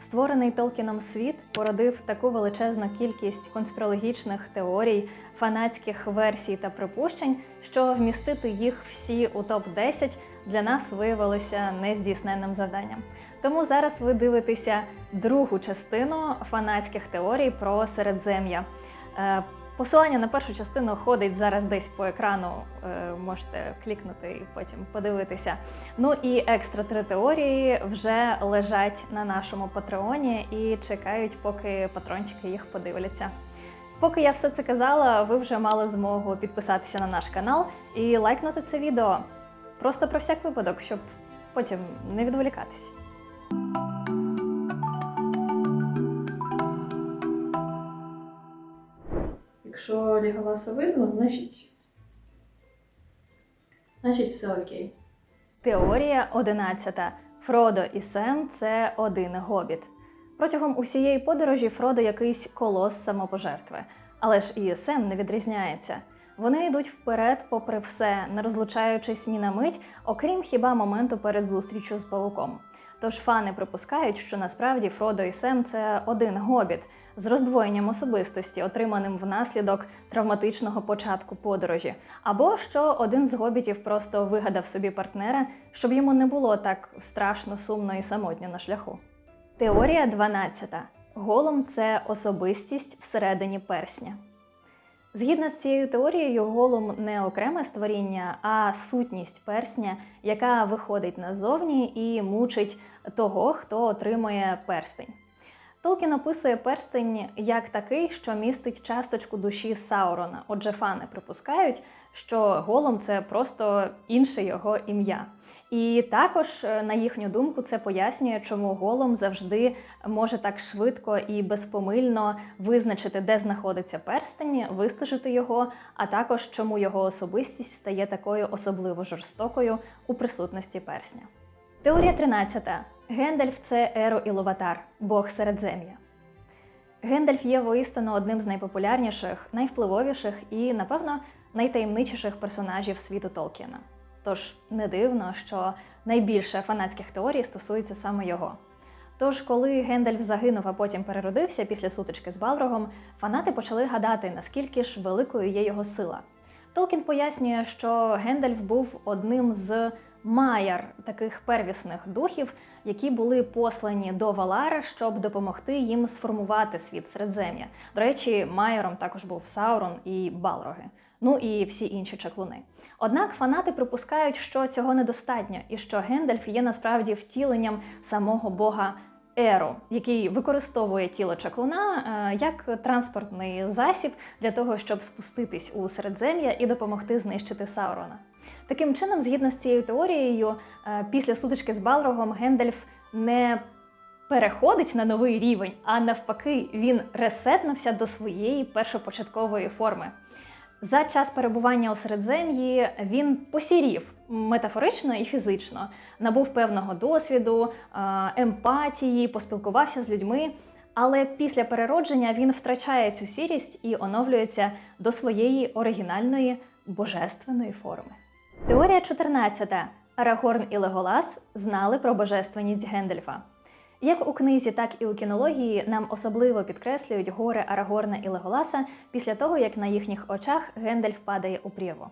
Створений Толкіном світ породив таку величезну кількість конспірологічних теорій, фанатських версій та припущень, що вмістити їх всі у топ 10 для нас виявилося нездійсненним завданням. Тому зараз ви дивитеся другу частину фанатських теорій про Середзем'я. Посилання на першу частину ходить зараз десь по екрану. е, Можете клікнути і потім подивитися. Ну і екстра три теорії вже лежать на нашому патреоні і чекають, поки патрончики їх подивляться. Поки я все це казала, ви вже мали змогу підписатися на наш канал і лайкнути це відео. Просто про всяк випадок, щоб потім не відволікатись. Якщо Ліголаса видно, значить. Значить, все окей. Теорія 11. Фродо і Сем це один гобіт. Протягом усієї подорожі Фродо якийсь колос самопожертви. Але ж і Сем не відрізняється. Вони йдуть вперед, попри все, не розлучаючись ні на мить, окрім хіба моменту перед зустрічю з павуком. Тож фани припускають, що насправді Фродо і Сем це один гобіт з роздвоєнням особистості, отриманим внаслідок травматичного початку подорожі, або що один з гобітів просто вигадав собі партнера, щоб йому не було так страшно, сумно і самотньо на шляху. Теорія 12. Голум це особистість всередині персня. Згідно з цією теорією, голум не окреме створіння, а сутність персня, яка виходить назовні і мучить того, хто отримує перстень. Толкін описує перстень як такий, що містить часточку душі Саурона. Отже, фани припускають, що голум це просто інше його ім'я. І також, е, на їхню думку, це пояснює, чому голум завжди може так швидко і безпомильно визначити, де знаходиться перстень, вистежити його, а також чому його особистість стає такою особливо жорстокою у присутності персня. Теорія 13. Гендальф це Еро Іловатар, Бог Середзем'я. Гендальф є воістину одним з найпопулярніших, найвпливовіших і, напевно, найтаємничіших персонажів світу Толкіна. Тож не дивно, що найбільше фанатських теорій стосується саме його. Тож, коли Гендальф загинув, а потім переродився після сутички з Балрогом, фанати почали гадати, наскільки ж великою є його сила. Толкін пояснює, що Гендальф був одним з маяр таких первісних духів, які були послані до Валара, щоб допомогти їм сформувати світ Середзем'я. До речі, майором також був Саурон і Балроги. Ну і всі інші чаклуни. Однак фанати припускають, що цього недостатньо, і що Гендальф є насправді втіленням самого бога Еру, який використовує тіло чаклуна е, як транспортний засіб для того, щоб спуститись у середзем'я і допомогти знищити Саурона. Таким чином, згідно з цією теорією, е, після сутички з Балрогом Гендальф не переходить на новий рівень, а навпаки, він ресетнувся до своєї першопочаткової форми. За час перебування у Середзем'ї він посірів метафорично і фізично, набув певного досвіду, е, емпатії, поспілкувався з людьми. Але після переродження він втрачає цю сірість і оновлюється до своєї оригінальної божественної форми. Теорія 14. Арагорн і Леголас знали про божественність Гендельфа. Як у книзі, так і у кінології нам особливо підкреслюють гори Арагорна і Леголаса після того, як на їхніх очах Гендальф падає у прірву.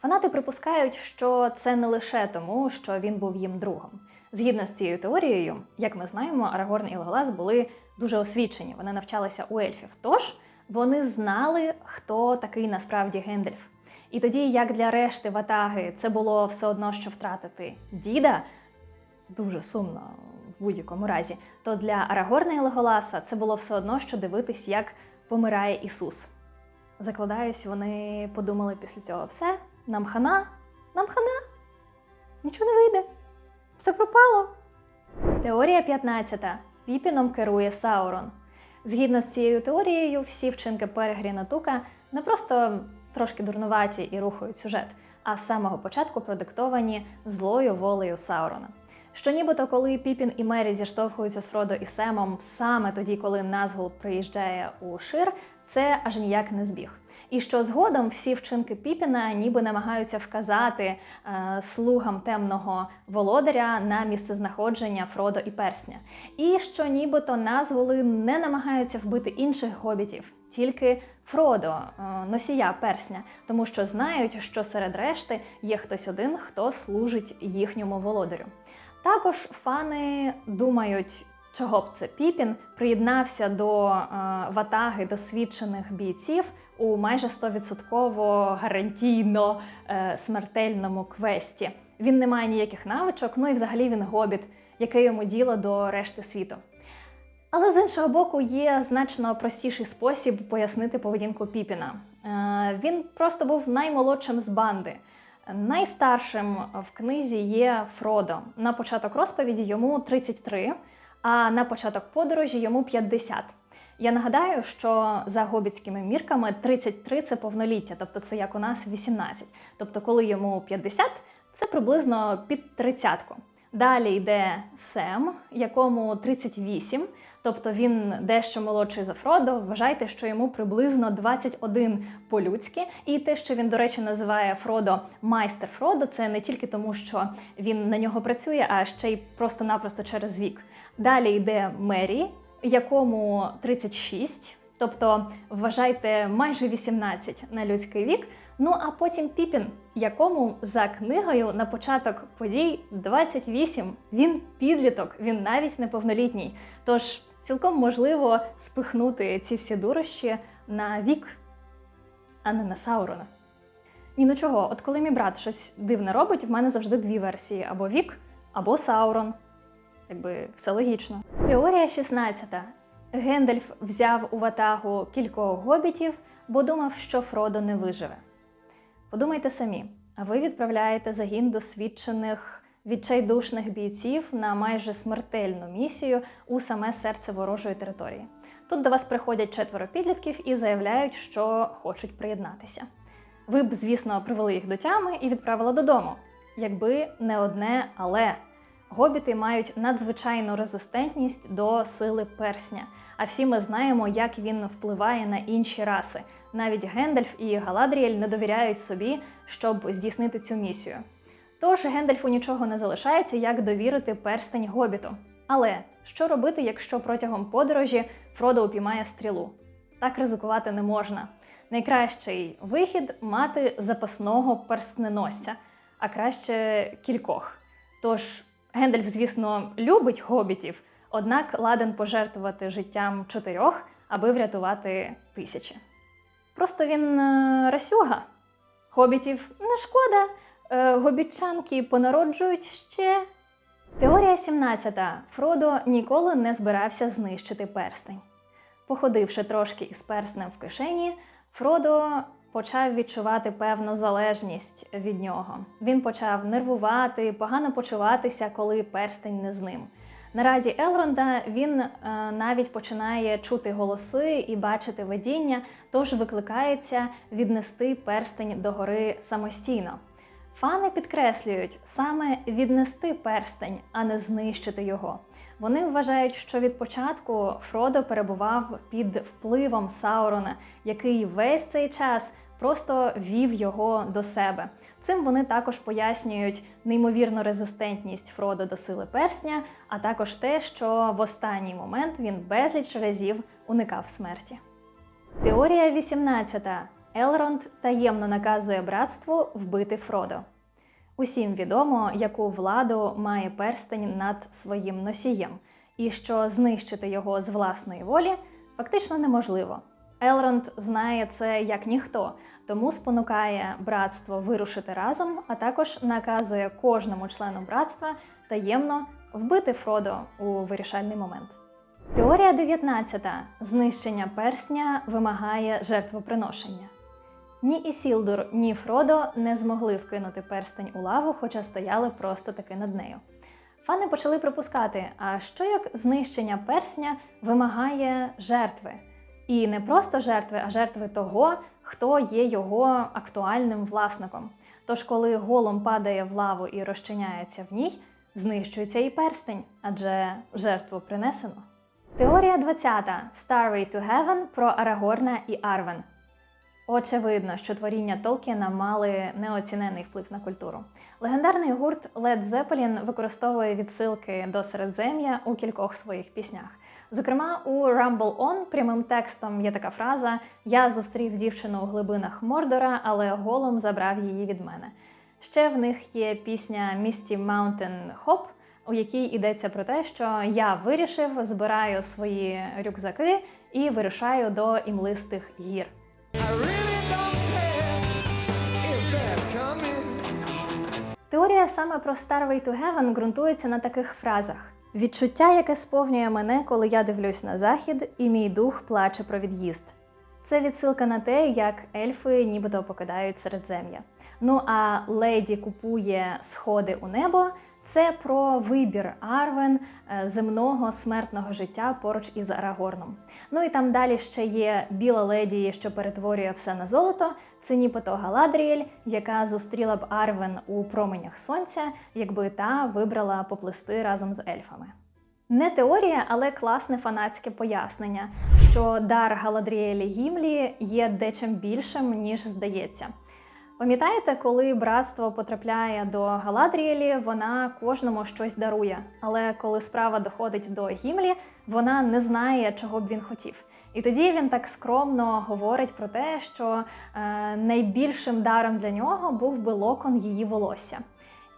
Фанати припускають, що це не лише тому, що він був їм другом. Згідно з цією теорією, як ми знаємо, Арагорн і Леголас були дуже освічені, вони навчалися у ельфів. Тож вони знали, хто такий насправді Гендальф. І тоді, як для решти ватаги, це було все одно, що втратити діда, дуже сумно в будь-якому разі, то для Арагорна і Леголаса це було все одно, що дивитись, як помирає Ісус. Закладаюсь, вони подумали після цього все, нам хана, нам хана, нічого не вийде, все пропало. Теорія 15. Піпіном керує Саурон. Згідно з цією теорією, всі вчинки Перегріна Тука не просто трошки дурнуваті і рухають сюжет, а з самого початку продиктовані злою волею Саурона. Що нібито коли Піпін і Мері зіштовхуються з Фродо і Семом саме тоді, коли Назгул приїжджає у Шир, це аж ніяк не збіг. і що згодом всі вчинки Піпіна ніби намагаються вказати е, слугам темного володаря на місцезнаходження Фродо і персня, і що нібито назволи не намагаються вбити інших гобітів, тільки Фродо, е, носія персня, тому що знають, що серед решти є хтось один, хто служить їхньому володарю. Також фани думають, чого б це Піпін приєднався до е, ватаги досвідчених бійців у майже 100% гарантійно е, смертельному квесті. Він не має ніяких навичок, ну і взагалі він гобіт, яке йому діло до решти світу. Але з іншого боку, є значно простіший спосіб пояснити поведінку Піпіна. Е, Він просто був наймолодшим з банди. Найстаршим в книзі є Фродо. На початок розповіді йому 33, а на початок подорожі йому 50. Я нагадаю, що за гобітськими мірками 33 це повноліття, тобто це як у нас 18. Тобто, коли йому 50, це приблизно під тридцятку. Далі йде Сем, якому 38, тобто він дещо молодший за Фродо. Вважайте, що йому приблизно 21 по-людськи. І те, що він, до речі, називає Фродо майстер Фродо, це не тільки тому, що він на нього працює, а ще й просто-напросто через вік. Далі йде Мері, якому 36, тобто вважайте майже 18 на людський вік. Ну а потім Піпін, якому за книгою на початок подій 28. Він підліток, він навіть неповнолітній. Тож цілком можливо спихнути ці всі дурощі на вік, а не на Саурона. Ні, ну чого, от коли мій брат щось дивне робить, в мене завжди дві версії: або Вік, або Саурон. Якби все логічно. Теорія 16. Гендальф взяв у ватагу кількох гобітів, бо думав, що Фродо не виживе. Подумайте самі, а ви відправляєте загін досвідчених відчайдушних бійців на майже смертельну місію у саме серце ворожої території. Тут до вас приходять четверо підлітків і заявляють, що хочуть приєднатися. Ви б, звісно, привели їх до тями і відправили додому. Якби не одне, але гобіти мають надзвичайну резистентність до сили персня. А всі ми знаємо, як він впливає на інші раси. Навіть Гендальф і Галадріель не довіряють собі, щоб здійснити цю місію. Тож Гендальфу нічого не залишається, як довірити перстень гобіту. Але що робити, якщо протягом подорожі Фродо упіймає стрілу? Так ризикувати не можна. Найкращий вихід мати запасного перстненосця, а краще кількох. Тож Гендальф, звісно, любить гобітів, однак ладен пожертвувати життям чотирьох, аби врятувати тисячі. Просто він е, расюга. Хобітів не шкода, гобітчанки понароджують ще. Теорія 17. Фродо ніколи не збирався знищити перстень. Походивши трошки із перснем в кишені, Фродо почав відчувати певну залежність від нього. Він почав нервувати, погано почуватися, коли перстень не з ним. На раді Елронда він е, навіть починає чути голоси і бачити видіння, тож викликається віднести перстень до гори самостійно. Фани підкреслюють саме віднести перстень, а не знищити його. Вони вважають, що від початку Фродо перебував під впливом Саурона, який весь цей час просто вів його до себе. Цим вони також пояснюють неймовірну резистентність Фродо до сили персня, а також те, що в останній момент він безліч разів уникав смерті. Теорія 18. Елронд таємно наказує братству вбити Фродо. Усім відомо, яку владу має перстень над своїм носієм, і що знищити його з власної волі фактично неможливо. Елронд знає це як ніхто, тому спонукає братство вирушити разом, а також наказує кожному члену братства таємно вбити Фродо у вирішальний момент. Теорія 19. Знищення персня вимагає жертвоприношення. Ні Ісілдур, ні Фродо не змогли вкинути перстень у лаву, хоча стояли просто таки над нею. Фани почали припускати, а що як знищення персня вимагає жертви? І не просто жертви, а жертви того, хто є його актуальним власником. Тож, коли голом падає в лаву і розчиняється в ній, знищується і перстень, адже жертву принесено. Теорія 20. Starway to Heaven про Арагорна і Арвен. Очевидно, що творіння Толкіна мали неоцінений вплив на культуру. Легендарний гурт Led Zeppelin використовує відсилки до Середзем'я у кількох своїх піснях. Зокрема, у Rumble On прямим текстом є така фраза: Я зустрів дівчину у глибинах Мордора, але голом забрав її від мене. Ще в них є пісня Misty Mountain Hop, у якій йдеться про те, що я вирішив, збираю свої рюкзаки і вирушаю до імлистих гір. Теорія саме про Starway to Heaven ґрунтується на таких фразах: відчуття, яке сповнює мене, коли я дивлюсь на захід, і мій дух плаче про від'їзд. Це відсилка на те, як ельфи нібито покидають середзем'я. Ну а леді купує сходи у небо. Це про вибір Арвен е, земного смертного життя поруч із Арагорном. Ну і там далі ще є біла леді, що перетворює все на золото. Це нібито Галадріель, яка зустріла б Арвен у променях сонця, якби та вибрала поплисти разом з ельфами. Не теорія, але класне фанатське пояснення, що дар Галадріелі Гімлі є дечим більшим, ніж здається. Пам'ятаєте, коли братство потрапляє до Галадріелі, вона кожному щось дарує. Але коли справа доходить до Гімлі, вона не знає, чого б він хотів. І тоді він так скромно говорить про те, що е, найбільшим даром для нього був би локон її волосся.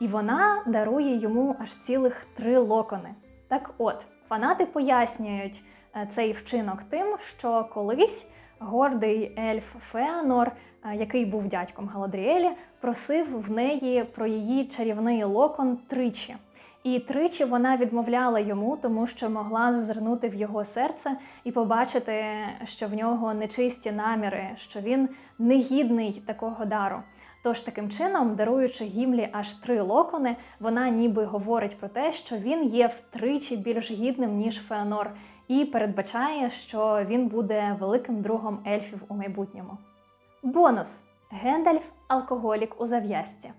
І вона дарує йому аж цілих три локони. Так от, фанати пояснюють е, цей вчинок тим, що колись гордий ельф Феанор, е, який був дядьком Галадріелі, просив в неї про її чарівний локон тричі. І тричі вона відмовляла йому, тому що могла зазирнути в його серце і побачити, що в нього нечисті наміри, що він негідний такого дару. Тож таким чином, даруючи Гімлі аж три локони, вона ніби говорить про те, що він є втричі більш гідним ніж Феонор, і передбачає, що він буде великим другом ельфів у майбутньому. Бонус: Гендальф алкоголік у зав'язці.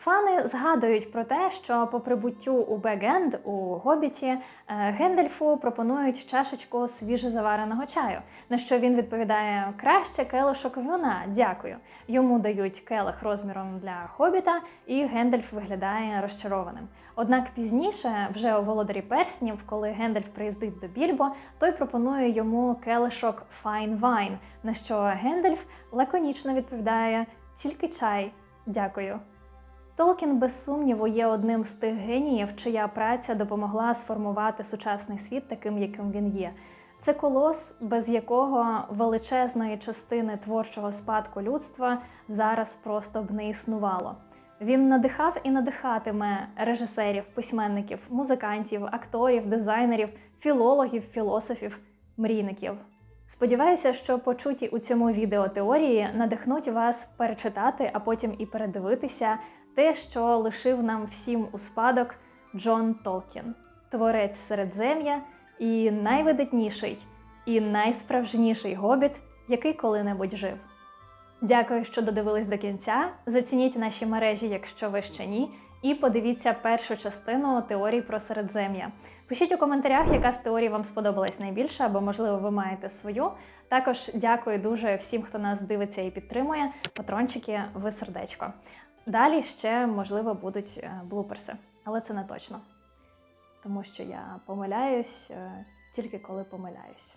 Фани згадують про те, що по прибуттю у Бег-Енд у Гобіті е, Гендальфу пропонують чашечку свіжезавареного чаю, на що він відповідає краще келишок вина, дякую. Йому дають келих розміром для хобіта, і Гендальф виглядає розчарованим. Однак пізніше, вже у володарі перснів, коли Гендальф приїздить до Більбо, той пропонує йому келишок Fine Wine, на що Гендальф лаконічно відповідає тільки чай, дякую. Толкін, без сумніву, є одним з тих геніїв, чия праця допомогла сформувати сучасний світ таким, яким він є. Це колос, без якого величезної частини творчого спадку людства зараз просто б не існувало. Він надихав і надихатиме режисерів, письменників, музикантів, акторів, дизайнерів, філологів, філософів, мрійників. Сподіваюся, що почуті у цьому відео теорії надихнуть вас перечитати, а потім і передивитися те, що лишив нам всім у спадок Джон Толкін, творець Середзем'я і найвидатніший і найсправжніший гобіт, який коли-небудь жив. Дякую, що додивились до кінця. Зацініть наші мережі, якщо ви ще ні, і подивіться першу частину теорії про Середзем'я. Пишіть у коментарях, яка з теорій вам сподобалась найбільше, або, можливо, ви маєте свою. Також дякую дуже всім, хто нас дивиться і підтримує. Патрончики, ви сердечко. Далі ще, можливо, будуть е, блуперси, але це не точно. Тому що я помиляюсь е, тільки коли помиляюсь.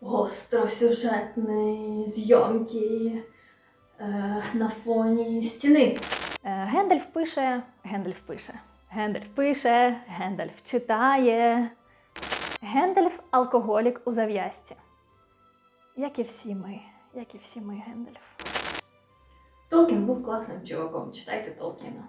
Гостросюжетні зйомки е, на фоні стіни. Е, Гендальф пише, Гендальф пише, Гендальф пише, Гендальф читає. Гендальф алкоголік у зав'язці. Як і всі ми, як і всі ми, Гендальф. Толкін був класним чуваком. Читайте Толкіна.